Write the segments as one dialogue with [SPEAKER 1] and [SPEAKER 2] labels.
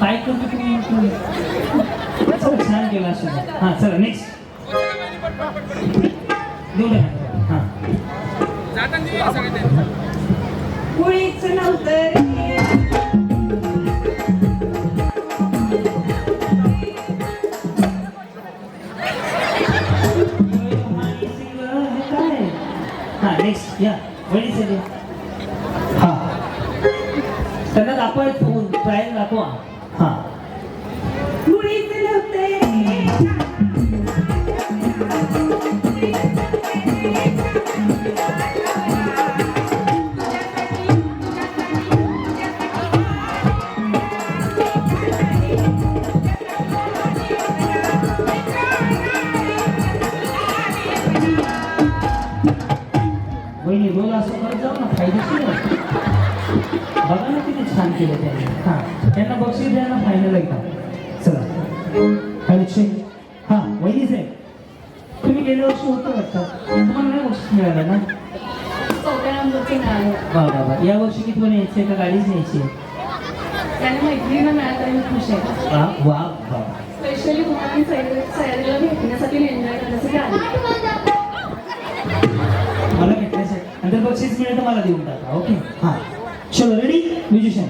[SPEAKER 1] काय करतो तुम्ही तुम्ही? चला छान केलं असं हां चला नेक्स्ट हां.
[SPEAKER 2] नव्हतं
[SPEAKER 1] हा नेक्स्ट या वळी सर हा त्यांना फोन ट्रायल दाखवा हा फायदेशीर. बघा ना किती छान केलं त्यांनी हा त्यांना बक्षीस द्या ना फायनल एकदा चला चेक हा वहिनी साहेब तुम्ही गेल्या वर्षी होतं वाटतं तुम्हाला नाही बक्षीस मिळालं ना वा वा वा या वर्षी किती पण यायचे का गाडीच न्यायची वा वा वा
[SPEAKER 2] स्पेशली तुम्हाला भेटण्यासाठी एन्जॉय करण्यासाठी
[SPEAKER 1] बक्षीस मिळेल तर मला देऊन टाका ओके हां चलो रेडी म्युझिशियन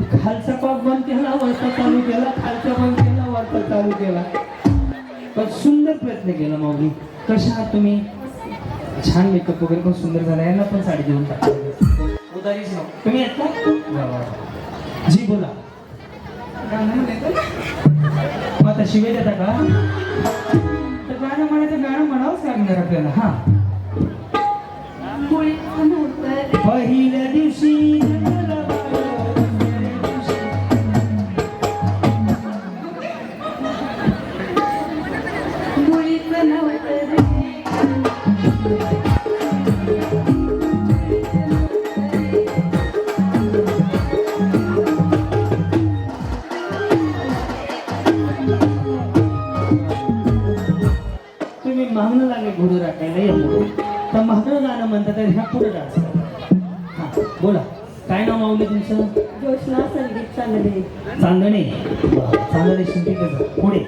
[SPEAKER 1] खालचा पाप बंद केला वरचा चालू केला खालचा बंद केला वरचा चालू केला. पण सुंदर प्रयत्न केला माऊली. कशा आहात तुम्ही? छान मेकअप वगैरे पण सुंदर झाला यांना पण साडी देऊन टाका. उदारीच तुम्ही येत का जी बोला. मग आता शिवे देता का? तर गाणं म्हणायचं गाणं म्हणावंच लागणार आपल्याला. हा. तुम्ही मागणं लागले घोडू राखायला या पुढे तर मागणं गाणं म्हणतात ह्या पुढे डान्स हा बोला. काय नाव माऊली तुमचं?
[SPEAKER 2] जोशना चांगले
[SPEAKER 1] चांदणे. वा, चांदणे शिंपी पुढे.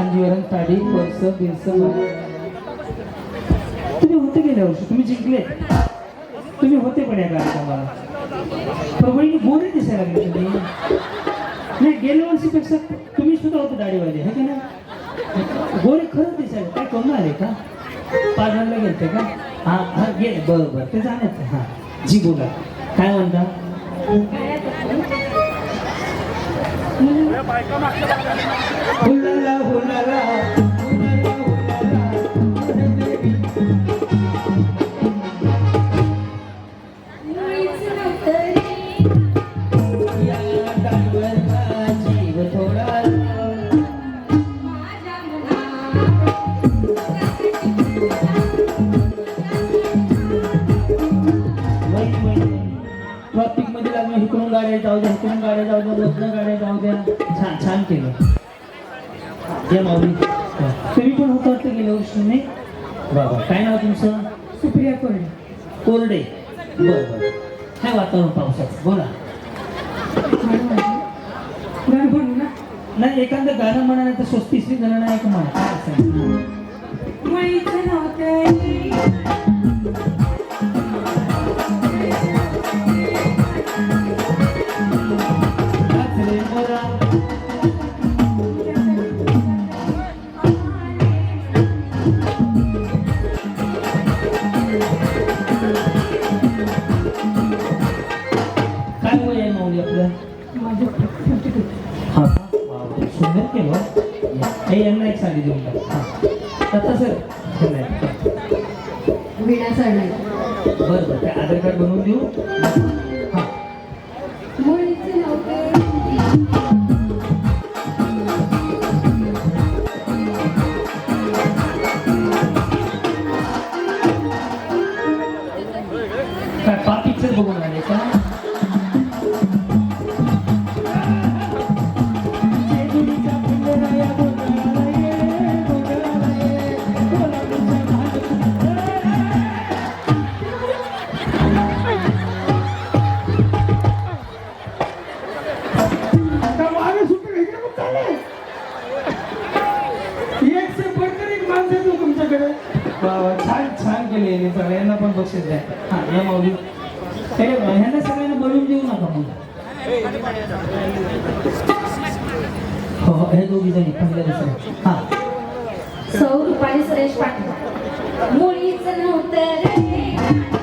[SPEAKER 1] कांजीवरम साडी पर्स बिर्स तुम्ही होते गेल्या वर्षी तुम्ही जिंकले. तुम्ही होते पण या कार्यक्रमाला. पण वहिनी दिसायला लागले तुम्ही. नाही गेल्या वर्षीपेक्षा तुम्ही सुद्धा होते दाढीवाले हे की नाही? गोरे खरंच दिसायला काय कमी आले का? पाजरला गेलते का? हा हा गेले. बरं बरं. ते जाण्याचं हा. जी बोला. काय म्हणता? लागलं इकडून गाड्या जाऊ द्या इकडून गाड्या जाऊ द्या गाड्या या माऊली तुम्ही पण होता वाटतं गेल्या वर्षी नाही? बाबा काय नाव तुमचं? सुप्रिया कोरडे. कोरडे. बरं बरं. काय वातावरण पावसाचं? बोला. गाणं म्हणू ना? नाही एखादं गाणं म्हणा नाही तर स्वस्तिश्री गाणं नाही का म्हणा. काय
[SPEAKER 2] मुळीच नव्हतं
[SPEAKER 1] वय आहे माऊली आपलं
[SPEAKER 2] माझं
[SPEAKER 1] हा वाव, सुंदर केलं. हे यांना एक साडी देऊन टाक. सर.
[SPEAKER 2] विडा चढलाय
[SPEAKER 1] बरं बरं ते आधार कार्ड बनवून देऊ. हा. काय? पा पिक्चर बघून आले का? छान छान केले यांनी सगळ्यांना पण बक्षीस द्या हा माऊली हे ह्यांना सगळ्यांना बनवून देऊ नका मग हो हे दोघी जणी पहिल्या दुसऱ्या हा
[SPEAKER 2] सौ रुपाली सुरेश पाटील. मुळीच नव्हतं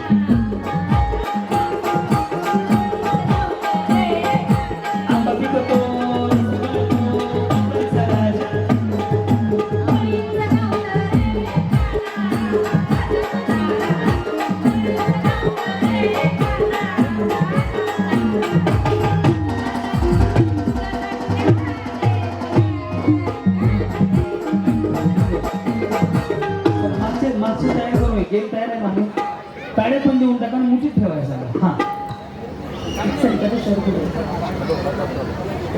[SPEAKER 1] मागचे तयार करू गेम तयार आहे मागे. ताडे पण देऊन टाका आणि मुठीत ठेवायचं. हा.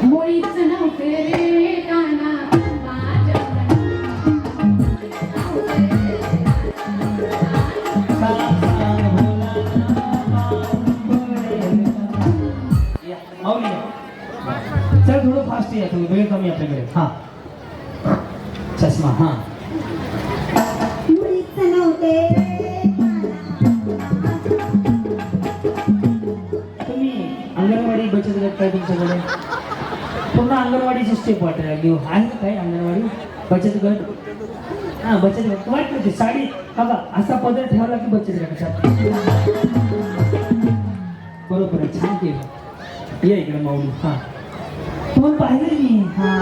[SPEAKER 2] मुळीच नव्हते रे काना.
[SPEAKER 1] चल थोडं फास्ट या तुम्ही वेळ कमी आपल्याकडे. हा. चष्मा हा. तुम्ही अंगणवाडी बचत गट काय तुमच्याकडे? पूर्ण अंगणवाडीची स्टेप वाटायला लागली आहे का काय अंगणवाडी? बचत गट? हा बचत गट. वाटत होती साडी. बघा असा पदर ठेवला की बचत गटात बरोबर आहे छान केलं. ये इकडे माऊली. हा. तुम्हाला पाहिलं मी? हा.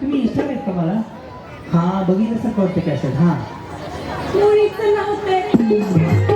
[SPEAKER 1] तुम्ही इष्ट आहेत का मला? हा बघितलं सर कळतं कॅसेट हा.
[SPEAKER 2] मुळीच नव्हते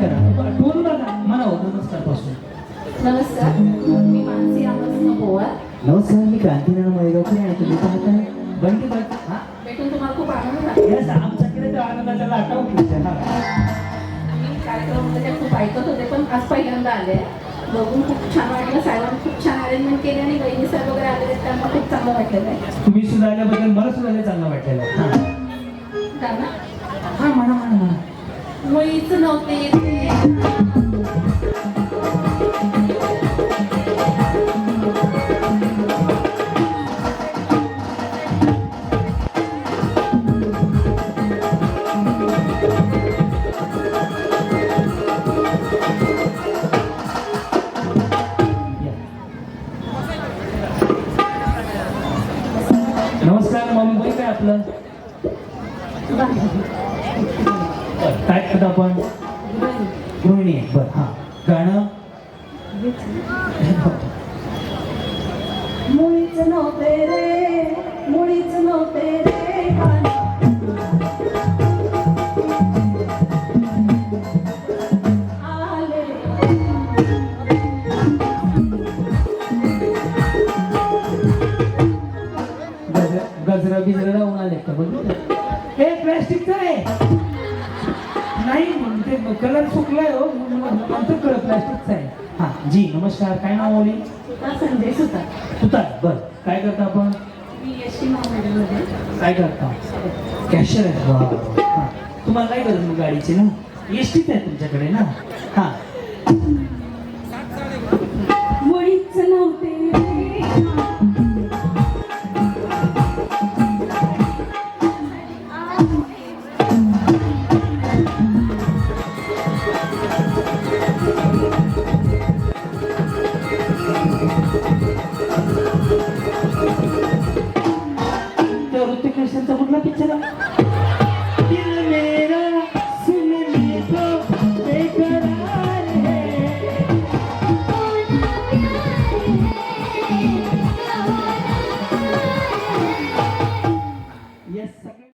[SPEAKER 1] नमस्कार संध्याकाळच्या आठ वाजल्यात मानसिक आवाज अशा ठळक बातम्या देतात ट्राय करा टोन
[SPEAKER 2] नमस्कार मी मानसी आमस पोवार
[SPEAKER 1] नमस्कार मी मळेगावकर आहे. तुम्ही पाहताय हा?
[SPEAKER 2] भेटून तुम्हाला खूप आनंद
[SPEAKER 1] आमच्याकडे तर आनंदाचा
[SPEAKER 2] खूप ऐकत होते पण आज पहिल्यांदा आले. बघून खूप छान वाटलं. साहेबांनी खूप छान अरेंजमेंट केली आणि बहिणी साहेब वगैरे आलेले आहेत, त्यांना खूप चांगलं वाटलेलं आहे
[SPEAKER 1] तुम्ही सुद्धा आल्याबद्दल मला सुद्धा चांगलं वाटलेलं आहे. हा. हा म्हणा म्हणा म्हणा.
[SPEAKER 2] मुळीच नव्हते ते.
[SPEAKER 1] या. नमस्कार मम्मी बाई काय आपलं बरं, काय नमस्कार काय नाव ओली
[SPEAKER 2] सुता संजय सुता
[SPEAKER 1] तुता बर. काय करता आपण?
[SPEAKER 2] मी एस टी महामंडळमध्ये
[SPEAKER 1] काय करता? कॅशियर आहे. तुम्हाला काय गरज मग गाडीची ना? एस टीच आहे तुमच्याकडे ना? हा.